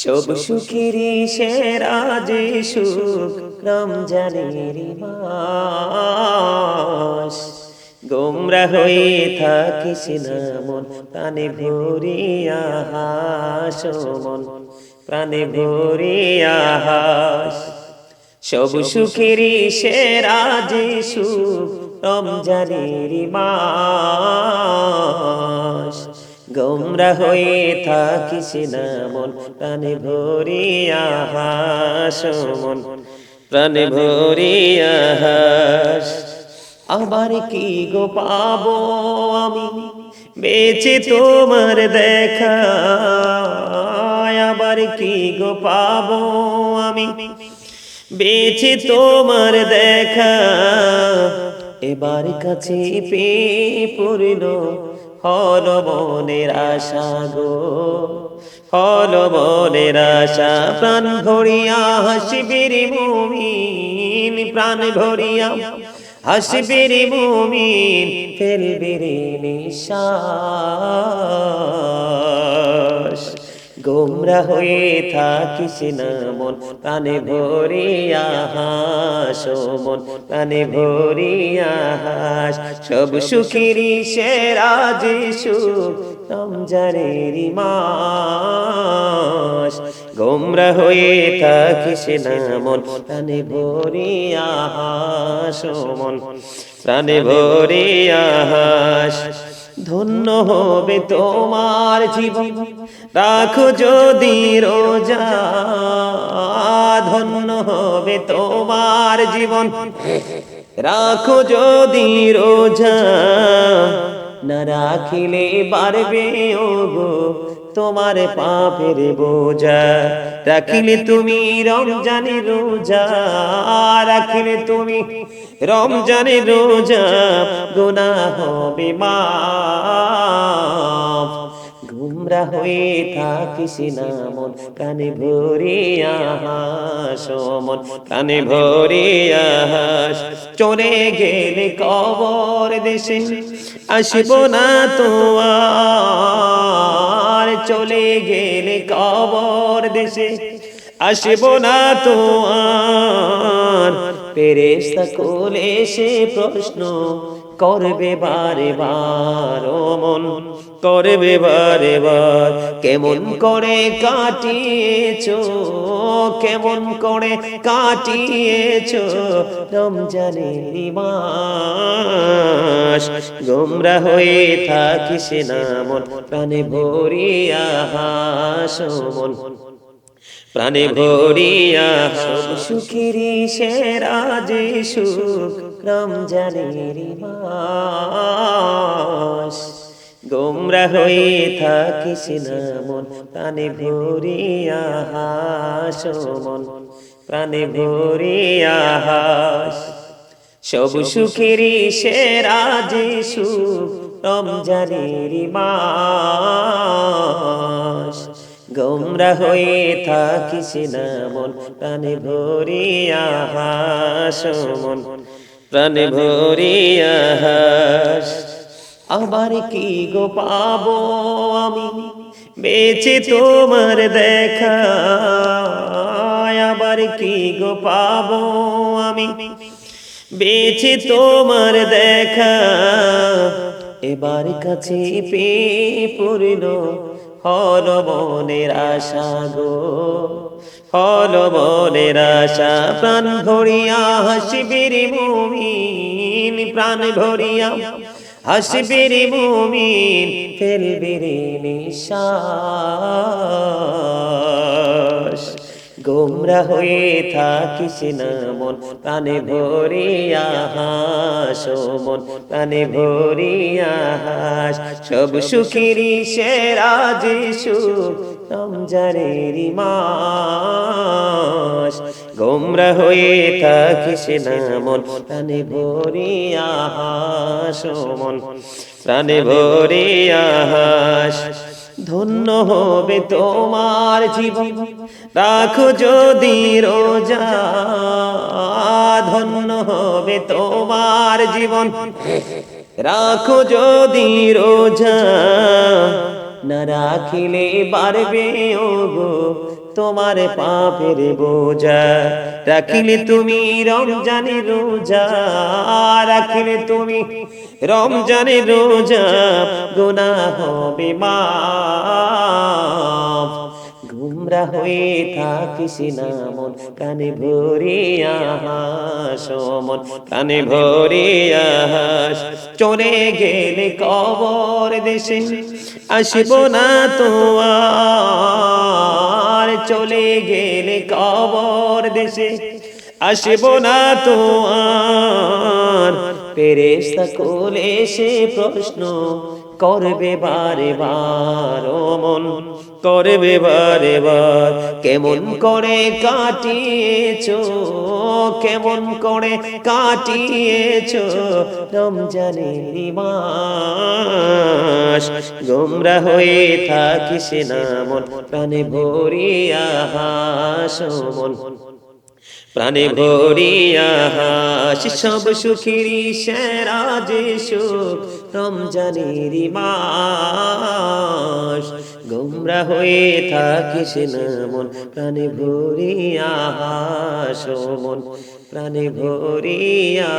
সব সুখেরই সেরা যে সুখ রমজানের মাস গোমরা হয়ে থাকিস না মন প্রাণে ভরিয়া হাস মন প্রাণে ভরিয়া হাস। সব সুখেরই সেরা যে সুখ রমজানের মাস গোমরা হয়ে থাকিস না মন, প্রাণে ভরিয়া হাস মন, প্রাণে ভরিয়া হাস। আবার কি গো পাবো আমি? বেঁচে তোমার দেখা আবার কি গো পাবো আমি? বেঁচে তোমার দেখা এবার কাছে পেয়ে পড়ল হল মনের আশা গো, হল মনের আশা, প্রাণ ভরিয়া হাসিবির মুমিন, প্রাণ ভরিয়া হাসিবির মুমিন ফেলবির নিশ্বাস গোমরা হয়ে থাকিস না মন। প্রাণে ভরিয়া হাস মন। প্রাণে ভরিয়া হাস। সব সুখেরই সেরা যে সুখ, রমজানের মাস। গোমরা হয়ে থাকিস না মন। প্রাণে ভরিয়া হাস মন। প্রাণে ভরিয়া হাস। ধন্য হবে তোমার জীবন। রাখো যদি রোজা, ধন্য হবে তোমার জীবন। রাখো যদি রোজা, না রাখিলে পারবে ও গো তোমার পাপের বোঝা। রাখিলে তুমি রমজানে রোজা। রাখিলে তুমি রমজানে রোজা। গোনা হবে মা গুমরা হয়ে থাকিস না মন প্রাণে ভরিয়া হাস মন প্রাণে ভরিয়া হাস চলে গেলে কবর দেশে আসব না তো চলে গেলে কবর দেশে আসব না তো আর পেরেস্তা কোলে সে প্রশ্ন করবে বারে বার মন করবে বারে বার। কেমন করে কাটিয়েছ, কেমন করে কাটিয়েছ রমজানের মাস গোমরা হয়ে থাকিস না মন, প্রাণে ভরিয়া হাস মন। প্রাণে ভরিয়া সব সুখেরই সেরা যে সুখ রমজানের মাস। গোমরা হয়ে থাকিস না মন প্রাণে ভরিয়া হাস মন প্রাণে ভরিয়া হাস। সব সুখেরই সেরা যে সুখ রমজানের মাস। গোমরা হয়ে থাকিস না মন, প্রাণে ভরিয়া হাস মন, প্রাণে ভরিয়া হাস। আবার কি গো পাবো আমি? বেঁচে তোমার দেখা আবার কি গো পাবো আমি? বেঁচে তোমার দেখা, এবার কাছে পেয়ে পড়ল হল মনের আশা গো, হল মনের আশা, প্রাণ ভরিয়া হাসিবির মুমিন, প্রাণ ভরিয়া হাসিবির মুমিন ফেলবির নিশ্বাস। গোমরা হয়ে থাকিস না মন। প্রাণে ভরিয়া হাস মন। প্রাণে ভরিয়া হাস। সব সুখেরই সেরা যে সুখ রমজানের মাস। গোমরা হয়ে থাকিস না মন। প্রাণে ভরিয়া হাস মন। প্রাণে ভরিয়া হাস। ধন্য হবে তোমার জীবন। রাখো যদি রোজা ধন্য হবে তোমার জীবন। রাখো যদি রোজা না রাখিলে বাড়বে ওগো তোমার পাপের বোঝা। রাখিলে তুমি রমজানে রোজা রাখিলে তুমি রমজানে রোজা গুনাহ হবে মা গুমরা হয়ে থাকিস না মন প্রাণে ভরিয়া হাস মন প্রাণে ভরিয়া হাস চলে গেলে কবর দেশে আসব না তো আর চলে গেলে কবর দেশে। আসব না তো আর পেরেস্তা কোলে সে প্রশ্ন করবে বারে বার মন করবে বারে বার। কেমন করে কাটিয়েছ, কেমন করে কাটিয়েছ রমজানের মাস গোমরা হয়ে থাকিস না মন, প্রাণে ভরিয়া হাস মন। প্রাণে ভরিয়া হাস সব সুখী সেরা যে সুখ রমজানের মাস। গোমরা হয়ে থাকিস না মন প্রাণে ভরিয়া হাস মন প্রাণে ভরিয়া